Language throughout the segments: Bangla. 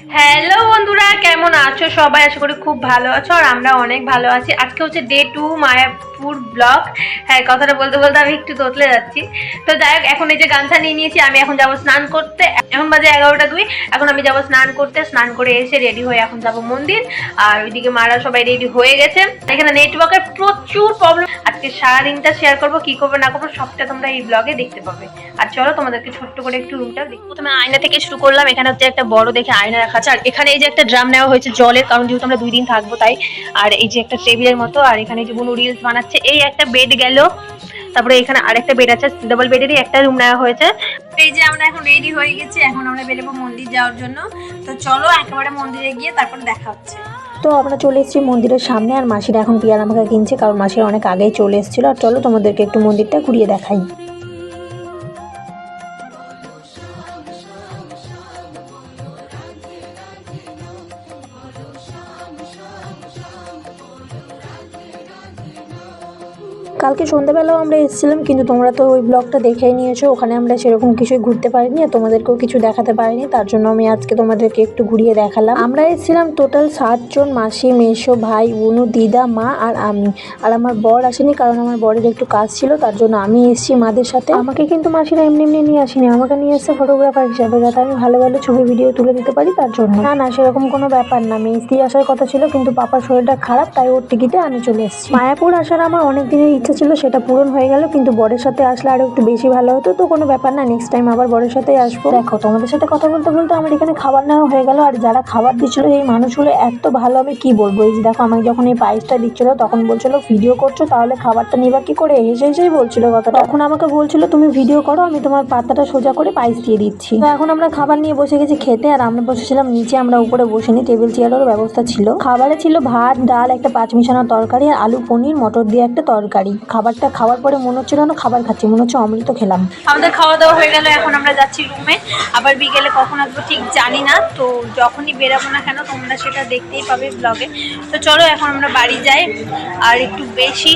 হ্যালো বন্ধুরা, কেমন আছো? সবাই আশা করি খুব ভালো আছো আর আমরা অনেক ভালো আছি। আজকে হচ্ছে ডে টু মায়াপুর ব্লগ হ্যাঁ কথাটা বলতে বলতে আমি একটু তোতলে যাচ্ছি। তো যাই হোক, এখন এই যে গামছা নিয়ে নিয়েছি, আমি এখন যাব স্নান করতে। এখন বাজে এগারোটা দুই। এখন আমি যাব স্নান করতে। স্নান করে এসে রেডি হয়ে এখন যাব মন্দির। আর ওইদিকে মারা সবাই রেডি হয়ে গেছে। এখানে নেটওয়ার্কের প্রচুর প্রবলেম আজকে সারাদিনটা শেয়ার করব, কি করব, না করব, সবটা তোমরা এই ব্লগে দেখতে পাবে। আর চলো তোমাদেরকে ছোট্ট করে একটু রুমটা দেখি প্রথমে আয়না থেকে শুরু করলাম, এখানে হচ্ছে একটা বড় দেখে আয়না রাখা আছে। আর এখানে এই যে একটা ড্রাম নেওয়া হয়েছে জলের, কারণ যেহেতু আমরা দুই দিন থাকব তাই। আর এই যে একটা টেবিলের মতো, আর এখানে যে বুনু রিলস বানাচ্ছে। এই একটা বেড গেল। তারপরে এখানে আরেকটা বেড আছে ডাবল বেডেরই একটা রুম নেওয়া হয়েছে। এই যে আমরা এখন রেডি হয়ে গেছি, এখন আমরা বেরোবো মন্দির যাওয়ার জন্য। তো চলো একেবারে মন্দিরে গিয়ে তারপর দেখা হচ্ছে। তো আমরা চলে এসেছি মন্দিরের সামনে, আর মাসিরা এখন পিয়ার আমাকে কিনছে, কারণ মাসিরা অনেক আগেই চলে এসেছিল। আর চলো তোমাদেরকে একটু মন্দিরটা ঘুরিয়ে দেখাই। কালকে সন্ধ্যাবেলাও আমরা এসেছিলাম, কিন্তু তোমরা তো ওই ব্লগটা দেখেই নিয়েছো, ওখানে আমরা সেরকম কিছুই ঘুরতে পারিনি আর তোমাদেরকেও কিছু দেখাতে পারিনি, তার জন্য আমি আজকে তোমাদেরকে একটু ঘুরিয়ে দেখালাম। আমরা এসেছিলাম টোটাল সাতজন মাসি, মেসো, ভাই, বোনু, দিদা, মা আর আমি। আর আমার বর আসেনি কারণ আমার বরের একটু কাজ ছিল, তার জন্য আমি এসেছি মাদের সাথে। আমাকে কিন্তু মাসিরা এমনি এমনি নিয়ে আসেনি, আমাকে নিয়ে এসেছে ফটোগ্রাফার হিসাবে, যাতে আমি ভালো ভালো ছবি ভিডিও তুলে দিতে পারি তার জন্য। না না, সেরকম কোনো ব্যাপার না, মেসি আসার কথা ছিল, কিন্তু পাপার শরীরটা খারাপ, তাই ওর টিকিটে আমি চলে এসেছি। মায়াপুর আসার আমার অনেক দিনের ইচ্ছা ছিল সেটা পূরণ হয়ে গেল, কিন্তু বরের সাথে আসলে আরও একটু বেশি ভালো হতো, তো কোনো ব্যাপার না নেক্সট টাইম আবার বরের সাথেই আসব। দেখো, তোমাদের সাথে কথা বলতে বলতে আমার এখানে খাবার নেওয়া হয়ে গেল, আর যারা খাবার দিচ্ছিল এই মানুষগুলো এত ভালো, আমি কি বলব? এই যে দেখো আমাকে যখন এই পায়েসটা দিচ্ছিল, তখন বলছিল, ভিডিও করছ, তাহলে খাবারটা নিবা কি করে? হেসে হেসেই বলছিল কথাটা। তখন আমাকে বলছিল, তুমি ভিডিও করো, আমি তোমার পাতাটা সোজা করে পায়েস দিয়ে দিচ্ছি। তো এখন আমরা খাবার নিয়ে বসে গেছি খেতে, আর আমরা বসেছিলাম নিচে, আমরা উপরে বসিনি টেবিল চেয়ারেরও ব্যবস্থা ছিল। খাবারে ছিল ভাত, ডাল, একটা পাঁচ মিশানো তরকারি, আর আলু পনির, মটর দিয়ে একটা তরকারি। খাবারটা খাওয়ার পরে মনে হচ্ছিল না খাবার খাচ্ছি মনে হচ্ছে অমৃত খেলাম। আমাদের খাওয়া দাওয়া হয়ে গেল এখন আমরা যাচ্ছি রুমে। আবার বিকেলে কখন আসব ঠিক জানি না তো যখনই বেরাবো না কেন তোমরা সেটা দেখতেই পাবে ব্লগে তো চলো এখন আমরা বাড়ি যাই আর একটু বেশি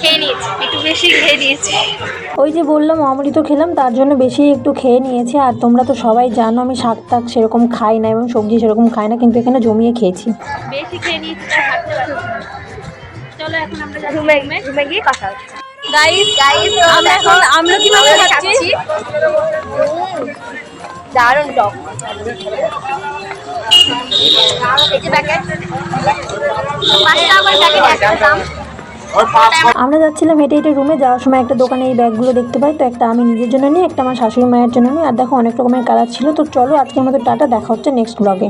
খেয়ে নিয়েছি একটু বেশি খেয়ে নিয়েছি। ওই যে বললাম অমৃত খেলাম তার জন্য বেশি একটু খেয়ে নিয়েছি আর তোমরা তো সবাই জানো আমি শাক টাক সেরকম খাই না এবং সবজি সেরকম খাই না কিন্তু এখানে জমিয়ে খেয়েছি। বেশি খেয়ে নিয়েছি চলো এখন আমরা রুমে রুমে গিয়ে কথা হচ্ছে। গাইস গাইস আমরা এখন আমরা কীভাবে খাচ্ছি দারুণ টক আমরা যাচ্ছিলাম হেঁটে হেঁটে রুমে যাওয়ার সময় একটা দোকানে এই ব্যাগগুলো দেখতে পাই। তো একটা আমি নিজের জন্য নিই একটা আমার শাশুড়ি মায়ের জন্য নিই। আর দেখো অনেক রকমের কালার ছিল। তো চলো আজকের মতো টাটা দেখা হচ্ছে নেক্সট ব্লগে